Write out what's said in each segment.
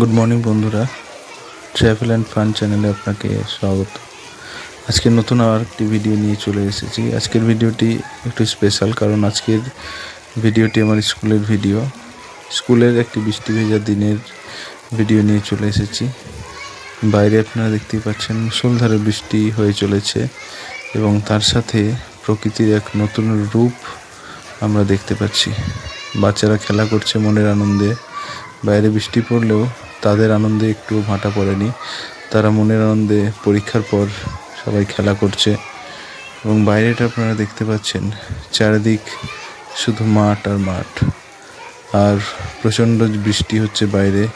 Good morning বন্ধুরা। Travel and fun চ্যানেলে আপনাকে স্বাগত। আজকে নতুন আর একটি ভিডিও নিয়ে চলে এসেছি। আজকের ভিডিওটি একটু স্পেশাল কারণ আজকের ভিডিওটি আমার স্কুলের ভিডিও স্কুলের একটি বৃষ্টি ভেজা দিনের ভিডিও নিয়ে চলে এসেছি। বাইরে আপনারা দেখতেই পাচ্ছেন মুসলধারে বৃষ্টি হয়ে চলেছে এবং তার সাথে প্রকৃতির এক নতুন রূপ আমরা দেখতে পাচ্ছি। বাচ্চারা খেলা করছে মনের আনন্দে। বাইরে বৃষ্টি পড়লেও তাদের আনন্দে একটু ভাটা পড়েনি। তারা মনের আনন্দে পরীক্ষার পর সবাই খেলা করছে। এবং বাইরেটা আপনারা দেখতে পাচ্ছেন, চারিদিক শুধু মাঠ আর মাঠ। আর প্রচণ্ড বৃষ্টি হচ্ছে বাইরে।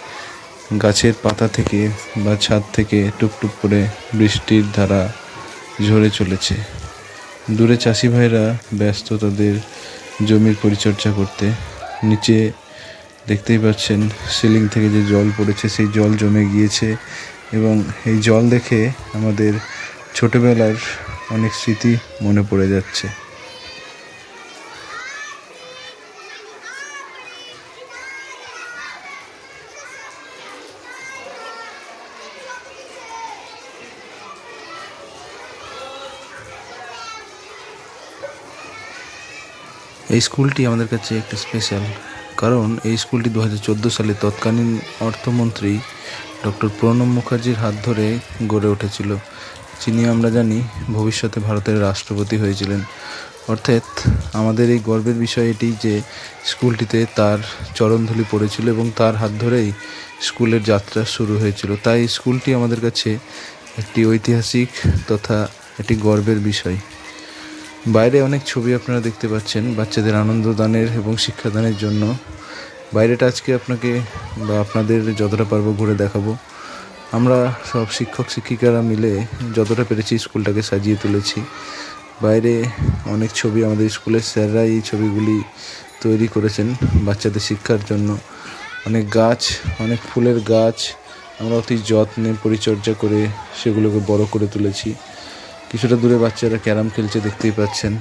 গাছের পাতা থেকে বা ছাদ থেকে টুপটুপ করে বৃষ্টির ধারা ঝরে চলেছে। দূরে চাষি ভাইরা ব্যস্ত তাদের জমির পরিচর্যা করতে। নিচে দেখতেই পাচ্ছেন, সিলিং থেকে যে জল পড়েছে সেই জল জমে গিয়েছে এবং এই জল দেখে আমাদের ছোটবেলার অনেক স্মৃতি মনে পড়ে যাচ্ছে। এই স্কুলটি আমাদের কাছে একটি স্পেশাল কারণ এই স্কুলটি দু হাজার চোদ্দ সালে তৎকালীন অর্থমন্ত্রী ডক্টর প্রণব মুখার্জির হাত ধরে গড়ে উঠেছিল, যিনি আমরা জানি ভবিষ্যতে ভারতের রাষ্ট্রপতি হয়েছিলেন। অর্থাৎ আমাদের এই গর্বের বিষয় এটি যে স্কুলটিতে তার চরণধুলি পড়েছিল এবং তার হাত ধরেই স্কুলের যাত্রা শুরু হয়েছিল। তাই স্কুলটি আমাদের কাছে একটি ঐতিহাসিক তথা একটি গর্বের বিষয়। বাইরে অনেক ছবি আপনারা দেখতে পাচ্ছেন, বাচ্চাদের আনন্দদানের এবং শিক্ষাদানের জন্য। বাইরেটা আজকে আপনাকে বা আপনাদের যতটা পারব ঘুরে দেখাবো। আমরা সব শিক্ষক, শিক্ষিকারা মিলে যতটা পেরেছি স্কুলটাকে সাজিয়ে তুলেছি। বাইরে অনেক ছবি আমাদের স্কুলের স্যাররা এই ছবিগুলি তৈরি করেছেন বাচ্চাদের শিক্ষার জন্য। অনেক গাছ, অনেক ফুলের গাছ, আমরা অতি যত্নে পরিচর্যা করে সেগুলোকে বড় করে তুলেছি। কিছুটা দূরে বাচ্চারা ক্যারাম খেলছে দেখতেই পাচ্ছেন।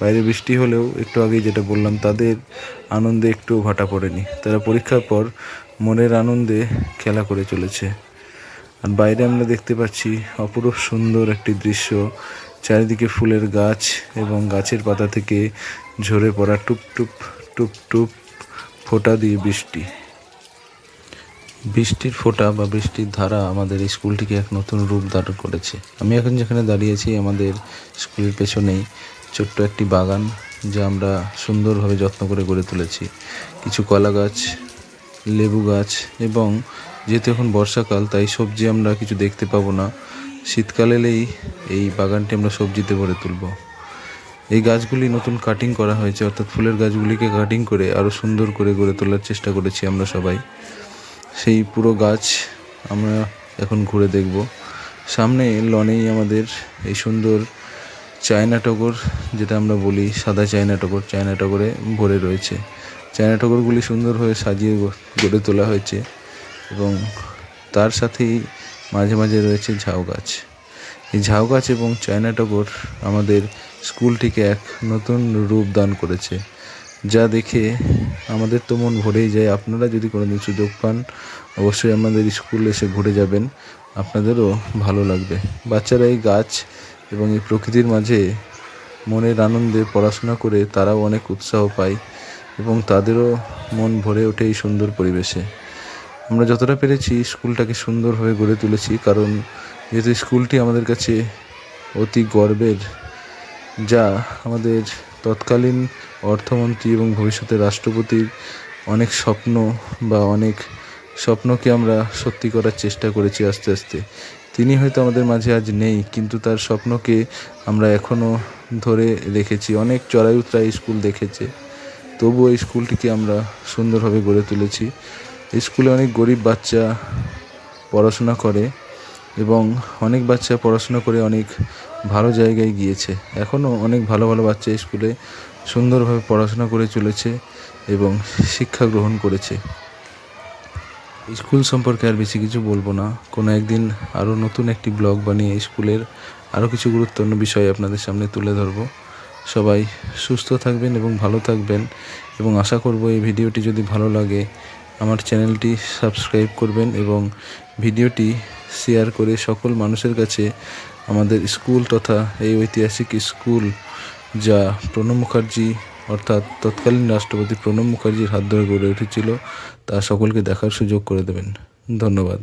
বাইরে বৃষ্টি হলেও একটু আগেই যেটা বললাম, তাদের আনন্দে একটুও ভাটা পড়েনি। তারা পরীক্ষার পর মনের আনন্দে খেলা করে চলেছে। আর বাইরে আমরা দেখতে পাচ্ছি অপরূপ সুন্দর একটি দৃশ্য। চারিদিকে ফুলের গাছ এবং গাছের পাতা থেকে ঝরে পড়া টুপ টুপ টুপ টুপ ফোঁটা দিয়ে বৃষ্টি। বৃষ্টির ফোঁটা বা বৃষ্টির ধারা আমাদের স্কুলটিকে এক নতুন রূপ ধারণ করেছে। আমি এখন যেখানে দাঁড়িয়েছি, আমাদের স্কুলের পেছনেই ছোট্ট একটি বাগান যা আমরা সুন্দরভাবে যত্ন করে গড়ে তুলেছি। কিছু কলা গাছ, লেবু গাছ এবং যেহেতু এখন বর্ষাকাল, তাই সবজি আমরা কিছু দেখতে পাবো না। শীতকাল এলেই এই বাগানটি আমরা সবজিতে ভরে তুলব। এই গাছগুলি নতুন কাটিং করা হয়েছে, অর্থাৎ ফুলের গাছগুলিকে কাটিং করে আরও সুন্দর করে গড়ে তোলার চেষ্টা করেছি আমরা সবাই। সেই পুরো গাছ আমরা এখন ঘুরে দেখব। সামনে লনেই আমাদের এই সুন্দর চায়না টগর, যেটা আমরা বলি সাদা চায়না টগর, চায়না টগরে ভরে রয়েছে। চায়না টগরগুলি সুন্দরভাবে সাজিয়ে গড়ে তোলা হয়েছে এবং তার সাথেই মাঝে মাঝে রয়েছে ঝাউ গাছ। এই ঝাউ গাছ এবং চায়না টগর আমাদের স্কুলটিকে এক নতুন রূপ দান করেছে। যা দেখে আমাদের তো মন ভরেই যায়। আপনারা যদি কোনোদিন সুযোগ পান, অবশ্যই আমাদের স্কুল এসে ঘুরে যাবেন। আপনাদেরও ভালো লাগবে। বাচ্চারা এই গাছ এবং এই প্রকৃতির মাঝে মনের আনন্দে পড়াশোনা করে তারাও অনেক উৎসাহ পায় এবং তাদেরও মন ভরে ওঠে এই সুন্দর পরিবেশে। আমরা যতটা পেরেছি স্কুলটাকে সুন্দরভাবে গড়ে তুলেছি, কারণ যেহেতু স্কুলটি আমাদের কাছে অতি গর্বের, যা আমাদের তৎকালীন অর্থমন্ত্রী এবং ভবিষ্যতে রাষ্ট্রপতির অনেক স্বপ্ন বা অনেক স্বপ্নকে আমরা সত্যি করার চেষ্টা করেছি আস্তে আস্তে। তিনি হয়তো আমাদের মাঝে আজ নেই, কিন্তু তার স্বপ্নকে আমরা এখনও ধরে রেখেছি। অনেক চড়াই উতরাই স্কুল দেখেছে। তবুও এই স্কুলটিকে আমরা সুন্দরভাবে গড়ে তুলেছি। স্কুলে অনেক গরিব বাচ্চা পড়াশোনা করে। এবং অনেক বাচ্চা পড়াশোনা করে অনেক ভালো জায়গায় গিয়েছে। এখনও অনেক ভালো ভালো বাচ্চা স্কুলে সুন্দরভাবে পড়াশোনা করে চলেছে এবং শিক্ষা গ্রহণ করেছে। স্কুল সম্পর্কে আর বেশি কিছু বলব না। কোনো একদিন আরও নতুন একটি ব্লগ বানিয়ে স্কুলের আরও কিছু গুরুত্বপূর্ণ বিষয় আপনাদের সামনে তুলে ধরবো। সবাই সুস্থ থাকবেন এবং ভালো থাকবেন এবং আশা করব এই ভিডিওটি যদি ভালো লাগে, আমার চ্যানেলটি সাবস্ক্রাইব করবেন এবং ভিডিওটি শেয়ার করে সকল মানুষের কাছে আমাদের স্কুল তথা এই ঐতিহাসিক স্কুল যা প্রণব মুখার্জি অর্থাৎ তৎকালীন রাষ্ট্রপতি প্রণব মুখার্জির হাত ধরে গড়ে উঠেছিল, তা সকলকে দেখার সুযোগ করে দেবেন। ধন্যবাদ।